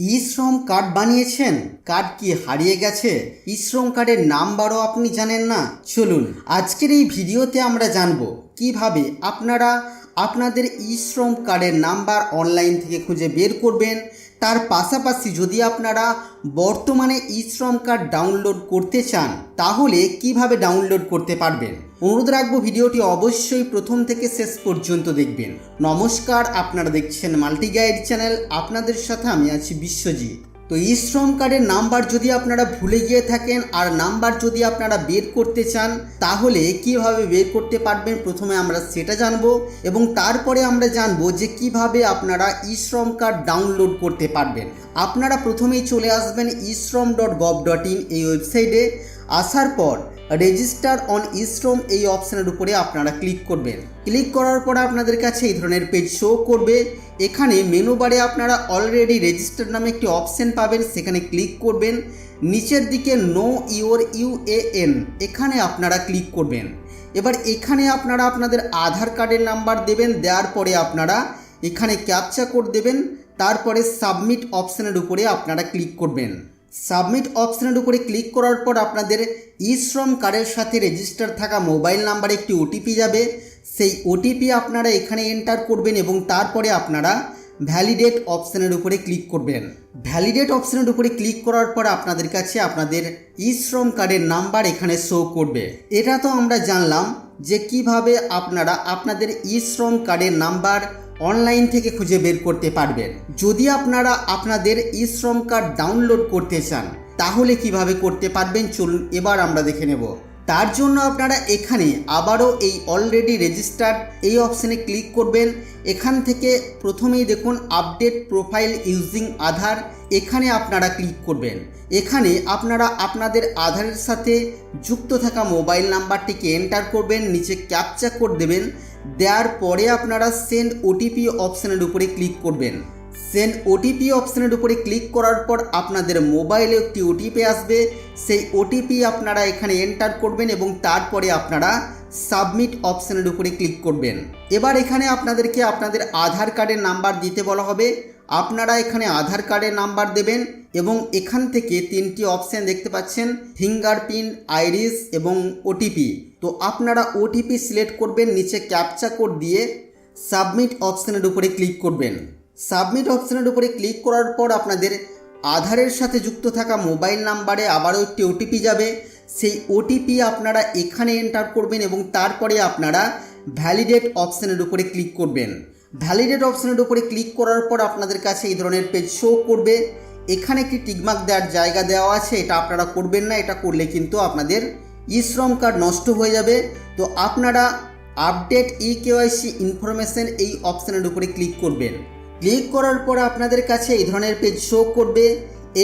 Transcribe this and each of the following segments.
ই শ্রম কার্ড বানিয়েছেন? কার্ড কি হারিয়ে গেছে? ইশ্রম শ্রম কার্ডের নাম্বারও আপনি জানেন না? চলুন, আজকের এই ভিডিওতে আমরা জানব কীভাবে আপনারা আপনাদের ইশ্রম শ্রম কার্ডের নাম্বার অনলাইন থেকে খুঁজে বের করবেন তার পাশাপাশি যদি আপনারা বর্তমানে ই শ্রম কার্ড ডাউনলোড করতে চান, তাহলে কীভাবে ডাউনলোড করতে পারবেন? অনুরোধ রাখব ভিডিওটি অবশ্যই প্রথম থেকে শেষ পর্যন্ত দেখবেন। নমস্কার, আপনারা দেখছেন মাল্টি গাইড চ্যানেল। আপনাদের সাথে আমি আছি বিশ্বজিৎ। তো ই শ্রম কার্ডের নাম্বার যদি আপনারা ভুলে গিয়ে থাকেন আর নাম্বার যদি আপনারা বের করতে চান, তাহলে কীভাবে বের করতে পারবেন? প্রথমে আমরা সেটা জানব এবং তারপরে আমরা জানব যে কীভাবে আপনারা ই শ্রম কার্ড ডাউনলোড করতে পারবেন। আপনারা প্রথমেই চলে আসবেন ই শ্রম ডট গভ ডট ইন এই ওয়েবসাইটে। আসার পর রেজিস্টার অন ইশ্রম এই অপশানের উপরে আপনারা ক্লিক করবেন। ক্লিক করার পর আপনাদের কাছে এই ধরনের পেজ শো করবে। এখানে মেনু বারে আপনারা অলরেডি রেজিস্টার নামে একটি অপশান পাবেন, সেখানে ক্লিক করবেন। নিচের দিকে নো ইউর ইউএএন এখানে আপনারা ক্লিক করবেন। এবার এখানে আপনারা আপনাদের আধার কার্ডের নাম্বার দেবেন, দেওয়ার পরে আপনারা এখানে ক্যাপচা কোড দেবেন। তারপরে সাবমিট অপশানের উপরে আপনারা ক্লিক করবেন। সাবমিট অপশানের উপরে ক্লিক করার পর আপনাদের ই শ্রম কার্ডের সাথে রেজিস্টার থাকা মোবাইল নাম্বারে একটি ওটিপি যাবে। সেই ওটিপি আপনারা এখানে এন্টার করবেন এবং তারপরে আপনারা ভ্যালিডেট অপশানের উপরে ক্লিক করবেন। ভ্যালিডেট অপশানের উপরে ক্লিক করার পর আপনাদের কাছে আপনাদের ই শ্রম কার্ডের নাম্বার এখানে শো করবে। এটা তো আমরা জানলাম যে কীভাবে আপনারা আপনাদের ই শ্রম কার্ডের নাম্বার অনলাইন থেকে খুঁজে বের করতে পারবেন। যদি আপনারা আপনাদের ই শ্রম কার্ড ডাউনলোড করতে চান, তাহলে কীভাবে করতে পারবেন? চলুন, এবার আমরা দেখে নেব। তার জন্য আপনারা এখানে আবারও এই অলরেডি রেজিস্টার্ড এই অপশানে ক্লিক করবেন। এখান থেকে প্রথমেই দেখুন আপডেট প্রোফাইল ইউজিং আধার। এখানে আপনারা ক্লিক করবেন। এখানে আপনারা আপনাদের আধারের সাথে যুক্ত থাকা মোবাইল নাম্বারটিকে এন্টার করবেন, নিচে ক্যাপচা কোড দেবেন। দেওয়ার পরে আপনারা সেন্ড ওটিপি অপশানের উপরে ক্লিক করবেন। সেন্ড ওটিপি অপশানের উপরে ক্লিক করার পর আপনাদের মোবাইলে একটি ওটিপি আসবে। সেই ওটিপি আপনারা এখানে এন্টার করবেন এবং তারপরে আপনারা সাবমিট অপশানের উপরে ক্লিক করবেন। এবার এখানে আপনাদেরকে আপনাদের আধার কার্ডের নাম্বার দিতে বলা হবে। আপনারা এখানে আধার কার্ডের নাম্বার দেবেন এবং এখান থেকে তিনটি অপশান দেখতে পাচ্ছেন ফিঙ্গারপ্রিন্ট আইরিস এবং ওটিপি তো আপনারা ওটিপি সিলেক্ট করবেন, নিচে ক্যাপচা কোড দিয়ে সাবমিট অপশানের উপরে ক্লিক করবেন। সাবমিট অপশানের উপরে ক্লিক করার পর আপনাদের আধারের সাথে যুক্ত থাকা মোবাইল নাম্বারে আবারও একটি ওটিপি যাবে। সেই ওটিপি আপনারা এখানে এন্টার করবেন এবং তারপরে আপনারা ভ্যালিডেট অপশানের উপরে ক্লিক করবেন। ভ্যালিডেট অপশানের উপরে ক্লিক করার পর আপনাদের কাছে এই ধরনের পেজ শো করবে। এখানে একটি টিকমার্ক দেওয়ার জায়গা দেওয়া আছে, এটা আপনারা করবেন না, এটা করলে কিন্তু আপনাদের ই শ্রম কার্ড নষ্ট হয়ে যাবে। তো আপনারা আপডেট ই কেওয়াইসি ইনফরমেশন এই অপশানের উপরে ক্লিক করবেন। ক্লিক করার পর আপনাদের কাছে এই ধরনের পেজ শো করবে।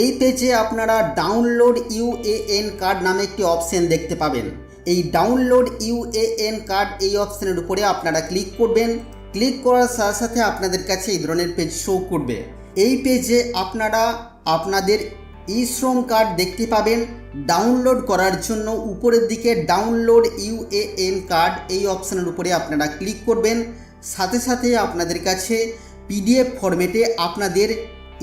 এই পেজে আপনারা ডাউনলোড ইউএএন কার্ড নামে একটি অপশন দেখতে পাবেন। এই ডাউনলোড ইউএএন কার্ড এই অপশানের উপরে আপনারা ক্লিক করবেন। ক্লিক করার সাথে সাথে আপনাদের কাছে এই ধরনের পেজ শো করবে। এই পেজে আপনারা আপনাদের ই শ্রম কার্ড দেখতে পাবেন। ডাউনলোড করার জন্য উপরের দিকে ডাউনলোড ইউএএন কার্ড এই অপশানের উপরে আপনারা ক্লিক করবেন। সাথে সাথে আপনাদের কাছে পিডিএফ ফরম্যাটে আপনাদের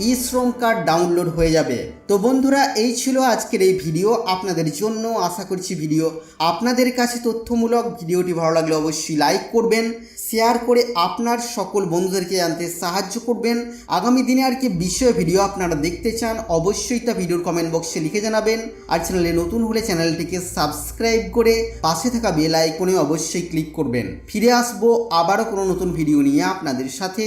ই শ্রম কার্ড ডাউনলোড হয়ে যাবে। তো বন্ধুরা, এই ছিল আজকের এই ভিডিও। আপনাদের জন্য আশা করছি ভিডিও। আপনাদের কাছে তথ্যমূলক ভিডিওটি ভালো লাগলে অবশ্যই লাইক করবেন, শেয়ার করে আপনার সকল বন্ধুদেরকে জানতে সাহায্য করবেন। আগামী দিনে আর কি বিষয় ভিডিও আপনারা দেখতে চান, অবশ্যই তা ভিডিওর কমেন্ট বক্সে লিখে জানাবেন। আর চ্যানেলে নতুন হলে চ্যানেলটিকে সাবস্ক্রাইব করে পাশে থাকা বেল আইকনে অবশ্যই ক্লিক করবেন। ফিরে আসব আবারও কোনো নতুন ভিডিও নিয়ে আপনাদের সাথে।